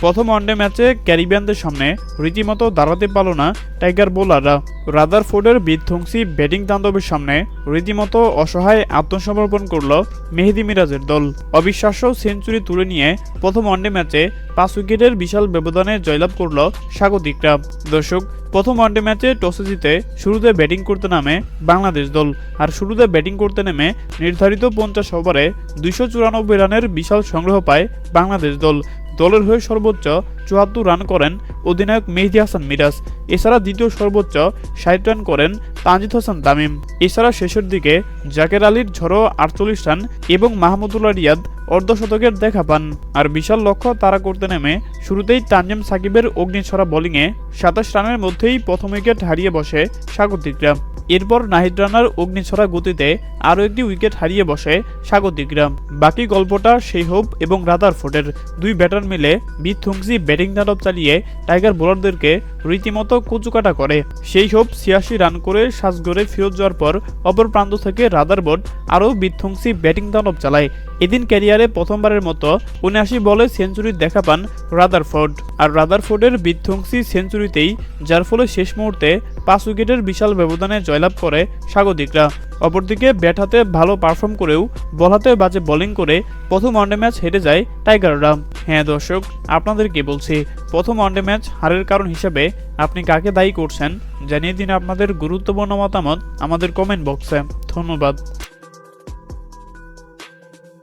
প্রথম ওয়ানডে ম্যাচে ক্যারিবিয়ানদের সামনে রীতিমতো দাঁড়াতে পারল না টাইগার বোলাররা রাদার ফোর্ডের বিধ্বংসী ব্যাটিং তাণ্ডবের সামনে রীতিমতো অসহায় আত্মসমর্পণ করল মেহেদি মিরাজের দল। অবিশ্বাস্য সেঞ্চুরি তুলে নিয়ে প্রথম ওয়ানডে ম্যাচে পাঁচ উইকেটের বিশাল ব্যবধানে জয়লাভ করল স্বাগতিকরা দর্শক, প্রথম ওয়ানডে ম্যাচে টসে জিতে শুরুতে ব্যাটিং করতে নামে বাংলাদেশ দল, আর শুরুতে ব্যাটিং করতে নেমে নির্ধারিত পঞ্চাশ ওভারে দুইশো চুরানব্বই রানের বিশাল সংগ্রহ পায় বাংলাদেশ দল। দলের হয়ে সর্বোচ্চ চুয়াত্তর রান করেন অধিনায়ক মেহেদি হাসান মিরাজ। এছাড়া দ্বিতীয় সর্বোচ্চ ষাট রান করেন তানজিদ হাসান তামিম। এছাড়া শেষের দিকে জাকের আলীর ঝড়ো আটচল্লিশ রান এবং মাহমুদুল্লাহ রিয়াদ অর্ধশতকের দেখা পান। আর বিশাল লক্ষ্য তারা করতে নেমে শুরুতেই তানজিম সাকিবের অগ্নিছড়া বোলিংয়ে সাতাশ রানের মধ্যেই প্রথম উইকেট হারিয়ে বসে স্বাগতিকরা। এরপর নাহিদ রানার অগ্নিছড়া গতিতে আরও একটি উইকেট হারিয়ে বসে স্বাগতিকরা। বাকি গল্পটা সেই হোপ এবং রাদারফোর্ডের। দুই ব্যাটার মিলে বিধ্বংসী ব্যাটিং তাণ্ডব চালিয়ে টাইগার বোলারদেরকে রীতিমতো কুচুকাটা করে। সেই সব ছিয়াশি রান করে সাজগড়ে ফেরত যাওয়ার পর অপর প্রান্ত থেকে রাদারবোর্ড আরও বিধ্বংসী ব্যাটিং তাণ্ডব চালায়। এদিন ক্যারিয়ারে প্রথমবারের মতো উনআশি বলে সেঞ্চুরি দেখা পান রাদারফোর্ড আর রাদারফোর্ডের বিধ্বংসী সেঞ্চুরিতেই, যার ফলে শেষ মুহূর্তে পাঁচ উইকেটের বিশাল ব্যবধানে জয়লাভ করে স্বাগতিকরা। অপরদিকে ব্যাট হাতে ভালো পারফর্ম করেও বল হাতে বাজে বোলিং করে প্রথম ওয়ানডে ম্যাচ হেরে যায় টাইগাররা হ্যাঁ দর্শক আপনাদেরকে বলছি, প্রথম ওয়ানডে ম্যাচ হারের কারণ হিসেবে আপনি কাকে দায়ী করছেন জানিয়ে দিন আপনাদের গুরুত্বপূর্ণ মতামত আমাদের কমেন্ট বক্সে ধন্যবাদ।